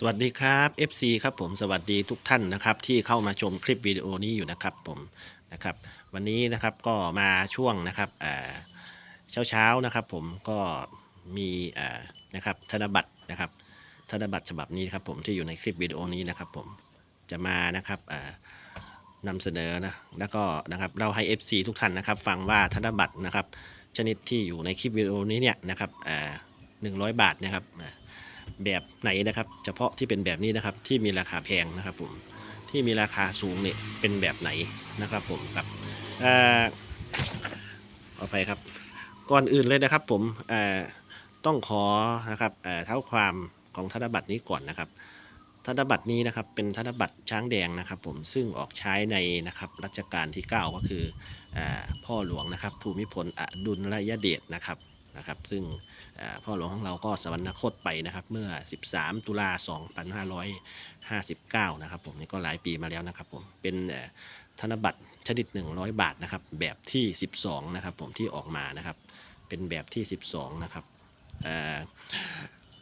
สวัสดีครับ FC ครับผมสวัสดีทุกท่านนะครับที่เข้ามาชมคลิปวิดีโอนี้อยู่นะครับผมนะครับ วันนี้นะครับก็มาช่วงนะครับเช้าเช้านะครับ ผมก็มีเอ่อนะครับธนบัตรนะครับธนบัตรฉบับนี้ครับผมที่อยู่ในคลิปวิดีโอนี้นะครับ ผมจะมานะครับเอ่อนำเสนอนะแล้วก็นะครับเราให้ FC ทุกท่านนะครับ ฟังว่าธนบัตรนะครับ ชนิดที่อยู่ในคลิปวิดีโอนี้เนี่ยนะครับหนึ่งร้อยบาทนะครับ แบบไหนนะครับ เฉพาะที่เป็นแบบนี้นะครับ ที่มีราคาแพงนะครับผมที่มีราคาสูงเนี่ยเป็นแบบไหนนะครับผมครับเอ่อเอาไปครับ ก่อนอื่นเลยนะครับผมอ่อต้องขอนะครับเอ่อเท้าความของธนบัตรนี้ก่อนนะครับธนบัตรนี้นะครับเป็นธนบัตรช้างแดงนะครับ ผมซึ่งออกใช้ในนะครับรัชกาลที่ 9 ก็คืออพ่อหลวงนะครับ ภูมิพลอดุลยเดชนะครับ นะครับ ซึ่งพ่อหลวงของเราก็สวรรคตไปนะครับ เมื่อ 13 ตุลา 2559 นะครับผมนี่ก็หลายปีมาแล้วนะครับผมเป็นธนบัตรชนิด 100 บาทนะครับ แบบที่ 12 นะครับ ผมที่ออกมานะครับ เป็นแบบที่ 12 นะครับ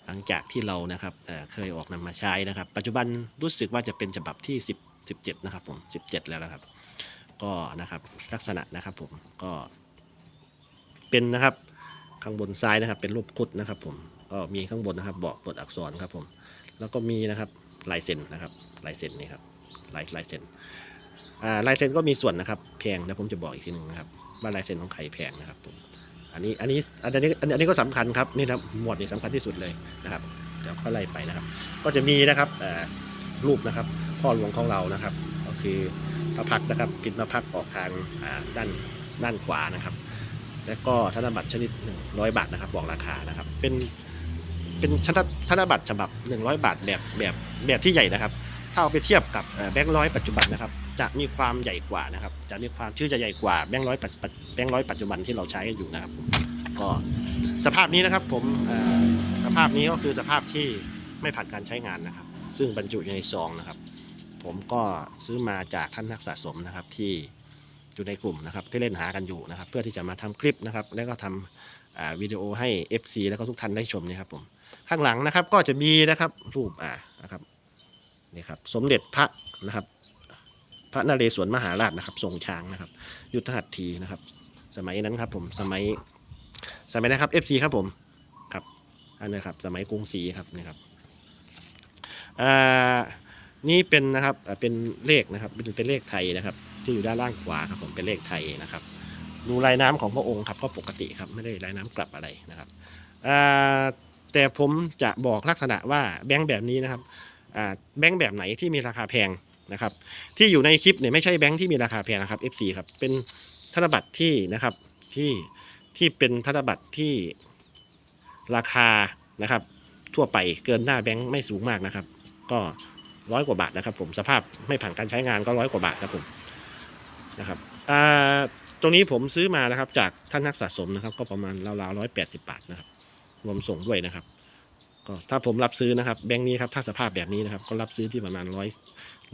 หลังจากที่เรานะครับเเคยออกนำมาใช้นะครับ ปัจจุบันรู้สึกว่าจะเป็นฉบับที่ 10 17 นะครับผม 17 แล้วนะครับ ก็นะครับลักษณะนะครับผมก็เป็นนะครับ ข้างบนซ้ายนะครับ เป็นรูปคุดนะครับ ผมก็มีข้างบนนะครับบอกบทอักษรครับ ผม แล้วก็มีนะครับลายเซ็นนะครับลายเซ็นนี่ครับลายลายเซ็นอ่าลายเซ็นก็มีส่วนนะครับแพงนะผมจะบอกอีกทีหนึงนะครับว่าลายเซ็นของใครแพงนะครับผมอันนี้อันนี้อันนี้อันนี้อันนี้ก็สำคัญครับนี่นะหมวดนี้สำคัญที่สุดเลยนะครับเดี๋ยวค่อยไล่ไปนะครับ ก็จะมีนะครับรูปนะครับ พ่อหลวงของเรานะครับ ก็คือพระพักนะครับปิดพระพักออกทางด้านด้านขวานะครับ และก็ธนบัตรชนิด 100 บาทนะครับบอกราคานะครับ เป็นเป็นธนธนบัตรฉบับ 100 บาทแบบแบบแบบที่ใหญ่นะครับ ถ้าเอาไปเทียบกับแบงค์ร้อยปัจจุบันนะครับ จะมีความใหญ่กว่านะครับ จะมีความชื่อจะใหญ่กว่าแบงค์ร้อยปัจจแบงค์ร้อยปัจจุบันที่เราใช้กันอยู่นะครับ ก็สภาพนี้นะครับผมสภาพนี้ก็คือสภาพที่ไม่ผ่านการใช้งานนะครับ ซึ่งบรรจุอยู่ในซองนะครับ ผมก็ซื้อมาจากท่านนักสะสมนะครับที่ อยู่ในกลุ่มนะครับที่เล่นหากันอยู่นะครับ เพื่อที่จะมาทำคลิปนะครับ แล้วก็ทำอ่าวิดีโอให้ FC แล้วก็ทุกท่านได้ชมนะครับผมข้างหลังนะครับก็จะมีนะครับรูปอ่านะครับนี่ครับสมเด็จพระนะครับพระนเรศวรมหาราชนะครับทรงช้างนะครับ ยุทธหัตถีนะครับ สมัยนั้นครับผมสมัยสมัยนะครับ FC ครับผมครับอันนี้ครับสมัยกรุงศรีครับนี่ครับอ่านี่เป็นนะครับเป็นเลขนะครับเป็นเลขไทยนะครับ ที่อยู่ด้านล่างขวาครับผมเป็นเลขไทยนะครับ ดูลายน้ำของพระองค์ครับก็ปกติครับไม่ได้ลายน้ำกลับอะไรนะครับแต่ผมจะบอกลักษณะว่าแบงค์แบบนี้นะครับแบงค์แบบไหนที่มีราคาแพงนะครับ ที่อยู่ในคลิปเนี่ยไม่ใช่แบงค์ที่มีราคาแพงนะครับ FC ครับเป็นธนบัตรที่นะครับที่ที่เป็นธนบัตรที่ราคานะครับ ทั่วไปเกินหน้าแบงค์ไม่สูงมากนะครับ ก็ร้อยกว่าบาทนะครับ ผมสภาพไม่ผ่านการใช้งานก็ร้อยกว่าบาทครับผม นะครับตรงนี้ผมซื้อมานะครับ จากท่านนักสะสมนะครับ ก็ประมาณราวๆร้อยแปดสิบบาทนะครับ รวมส่งด้วยนะครับ ก็ถ้าผมรับซื้อนะครับแบงค์นี้ครับถ้าสภาพแบบนี้นะครับ ก็รับซื้อที่ประมาณร้อย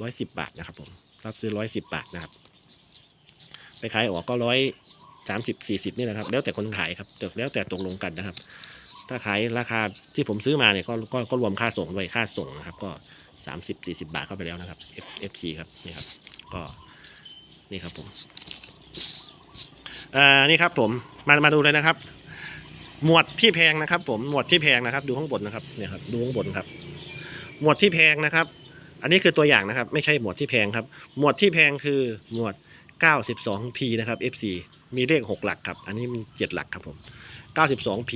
ร้อยสิบบาทนะครับ ผมรับซื้อร้อยสิบบาทนะครับ ไปขายออกก็ร้อยสามสิบสี่สิบนี่แหละครับ แล้วแต่คนขายครับแต่แล้วแต่ตกลงกันนะครับ ถ้าขายราคาที่ผมซื้อมาเนี่ยก็ก็ก็รวมค่าส่งด้วยค่าส่งนะครับ ก็สามสิบสี่สิบาทเข้าไปแล้วนะครับ F F C ครับนี่ครับ ก็ นี่ครับผมอ่านี่ครับผมมามาดูเลยนะครับ หมวดที่แพงนะครับ ผมหมวดที่แพงนะครับ ดูข้างบนนะครับเนี่ยครับดูข้างบนครับ หมวดที่แพงนะครับ อันนี้คือตัวอย่างนะครับ ไม่ใช่หมวดที่แพงครับ หมวดที่แพงคือหมวด 92P นะครับ FC มีเลข 6 หลักครับ อันนี้มี7หลักครับผม 92P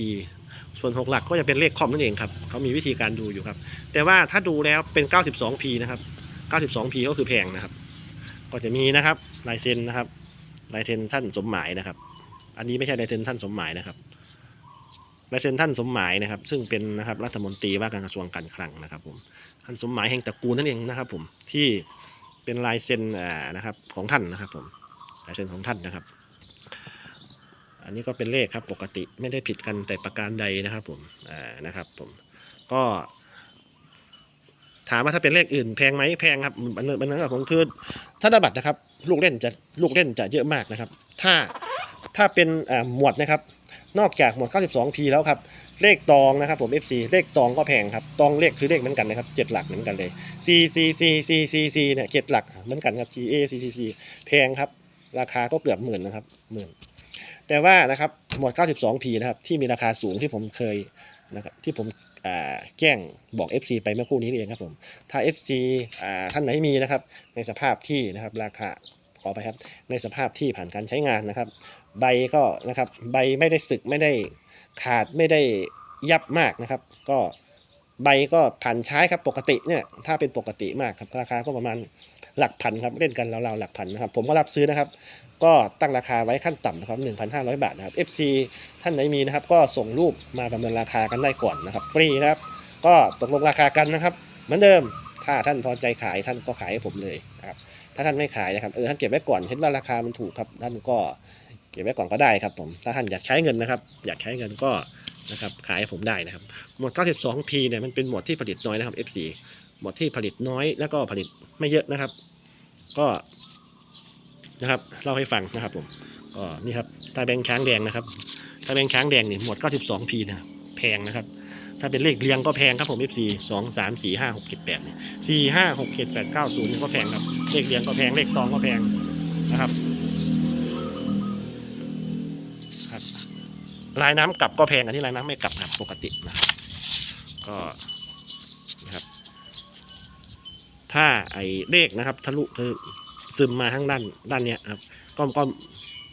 ส่วน 6 หลักก็จะเป็นเลขคอมนั่นเองครับเขามีวิธีการดูอยู่ครับ แต่ว่าถ้าดูแล้วเป็น 92P นะครับ 92P ก็คือแพงนะครับ ก็จะมีนะครับลายเซ็นนะครับลายเซ็นท่านสมหมายนะครับ อันนี้ไม่ใช่ลายเซ็นท่านสมหมายนะครับลายเซ็นท่านสมหมายนะครับ ซึ่งเป็นนะครับรัฐมนตรีว่าการกระทรวงการคลังนะครับผมท่านสมหมายแห่งตระกูลนั่นเองนะครับ ผมที่เป็นลายเซ็นอ่านะครับของท่านนะครับ ผมลายเซ็นของท่านนะครับ อันนี้ก็เป็นเลขครับปกติไม่ได้ผิดกันแต่ประการใดนะครับ ผมอ่านะครับ ผมก็ ถามว่าถ้าเป็นเลขอื่นแพงไหมแพงครับมันมันนั่นกับผมคือธนบัตรนะครับ ลูกเล่นจะลูกเล่นจะเยอะมากนะครับ ถ้าถ้าเป็นหมวดนะครับ นอกจากหมวด 92P แล้วครับ เลขตองนะครับผม FC เลขตองก็แพงครับตองเลขคือเลขเหมือนกันนะครับเจ็ดหลักเหมือนกันเลย C C C C C C เนี่ยเจ็ดหลักเหมือนกันครับ C A C C C แพงครับ ราคาก็เกือบหมื่นนะครับหมื่นแต่ว่านะครับหมวด 92P นะครับที่มีราคาสูงที่ผมเคยนะครับที่ผม แจ้งบอก FC ไปเมื่อคู่นี้นี่เองครับผมถ้า FC อ่าท่านไหนมีนะครับในสภาพที่นะครับราคาขอไปครับในสภาพที่ผ่านการใช้งานนะครับ ใบก็นะครับใบไม่ได้สึกไม่ได้ขาดไม่ได้ยับมากนะครับ ก็ใบก็ผ่านใช้ครับปกติเนี่ยถ้าเป็นปกติมากครับราคาก็ประมาณ หลักพันครับเล่นกันราวๆหลักพันนะครับผมก็รับซื้อนะครับ ก็ตั้งราคาไว้ขั้นต่ำนะครับ 1,500 บาทนะครับ FC ท่านไหนมีนะครับ ก็ส่งรูปมาประเมินราคากันได้ก่อนนะครับ ฟรีนะครับ ก็ตกลงราคากันนะครับ เหมือนเดิมถ้าท่านพอใจขายท่านก็ขายให้ผมเลยนะครับถ้าท่านไม่ขายนะครับเออท่านเก็บไว้ก่อนเห็นว่าราคามันถูกครับ ท่านก็เก็บไว้ก่อนก็ได้ครับ ผมถ้าท่านอยากใช้เงินนะครับ อยากใช้เงินก็นะครับขายให้ผมได้นะครับ หมวด 92P เนี่ยมันเป็นหมวดที่ผลิตน้อยนะครับ F4 หมดที่ผลิตน้อยแล้วก็ผลิตไม่เยอะนะครับ ก็นะครับเล่าให้ฟังนะครับผมก็นี่ครับตาแบงค้างแดงนะครับตาแบงค้างแดงนี่หมด 92P นะแพงนะครับถ้าเป็นเลขเรียงก็แพงครับผม F4 สองสามสี่ห้าหกเจ็ดแปดเนี่ยสี่ห้าหกเจ็ดแปดเก้าศูนย์ก็แพงครับ เลขเรียงก็แพง เลขตองก็แพงนะครับครับลายน้ำกลับก็แพงอันนี้ลายน้ำไม่กลับครับปกตินะครับก็นะครับ ถ้าไอ้เลขนะครับ ทะลุคือซึมมาข้างด้านด้านเนี้ยครับก็ก็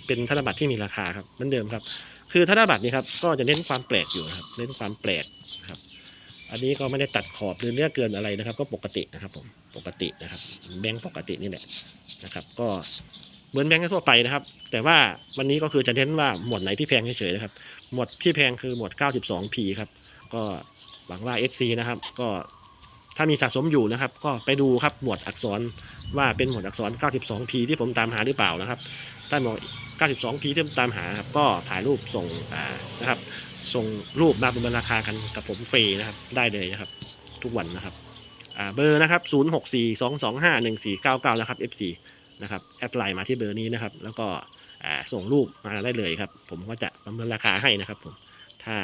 เป็นธนบัตรที่มีราคาครับเหมือนเดิมครับ คือธนบัตรนี่ครับก็จะเน้นความแปลกอยู่ครับเน้นความแปลกนะครับ อันนี้ก็ไม่ได้ตัดขอบหรือเนื้อเกินอะไรนะครับ ก็ปกตินะครับผมปกตินะครับ แบงค์ปกตินี่แหละนะครับ ก็เหมือนแบงค์ทั่วไปนะครับ แต่ว่าวันนี้ก็คือจะเน้นว่าหมวดไหนที่แพงเฉยๆนะครับหมวดที่แพงคือหมวด 92P ครับก็หวังว่า FC นะครับ ก็ ถ้ามีสะสมอยู่นะครับ ก็ไปดูครับหมวดอักษรว่าเป็นหมวดอักษร 92P ที่ผมตามหาหรือเปล่านะครับ ถ้าหมวด 92P ที่ผมตามหาครับก็ถ่ายรูปส่งนะครับ ส่งรูปมาประเมินราคากันกับผมฟรีนะครับ ได้เลยนะครับ ทุกวันนะครับเบอร์นะครับ0 6 4 2 2 5 1 4 9 9นะครับ FC นะครับแอดไลน์มาที่เบอร์นี้นะครับ แล้วก็ส่งรูปมาได้เลยครับ ผมก็จะประเมินราคาให้นะครับผมถ้า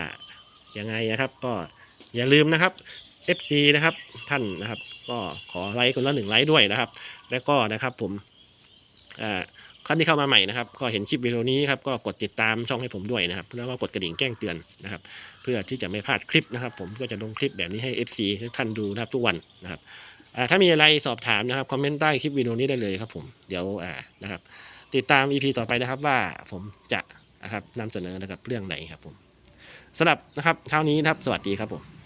ยังไงนะครับก็อย่าลืมนะครับ FC นะครับท่านนะครับ ก็ขอไลค์คนละหนึ่งไลค์ด้วยนะครับ แล้วก็นะครับผมอ่าท่านที่เข้ามาใหม่นะครับ ก็เห็นคลิปวิดีโอนี้ครับก็กดติดตามช่องให้ผมด้วยนะครับแล้วก็กดกระดิ่งแจ้งเตือนนะครับ เพื่อที่จะไม่พลาดคลิปนะครับ ผมก็จะลงคลิปแบบนี้ให้ FC ทุกท่านดูนะครับทุกวันนะครับอ่าถ้ามีอะไรสอบถามนะครับคอมเมนต์ใต้คลิปวิดีโอนี้ได้เลยครับผมเดี๋ยวอ่านะครับ ติดตาม EP ต่อไปนะครับว่าผมจะนะครับนำเสนอนะครับเรื่องไหนครับผมสำหรับนะครับเช้านี้นะครับสวัสดีครับผม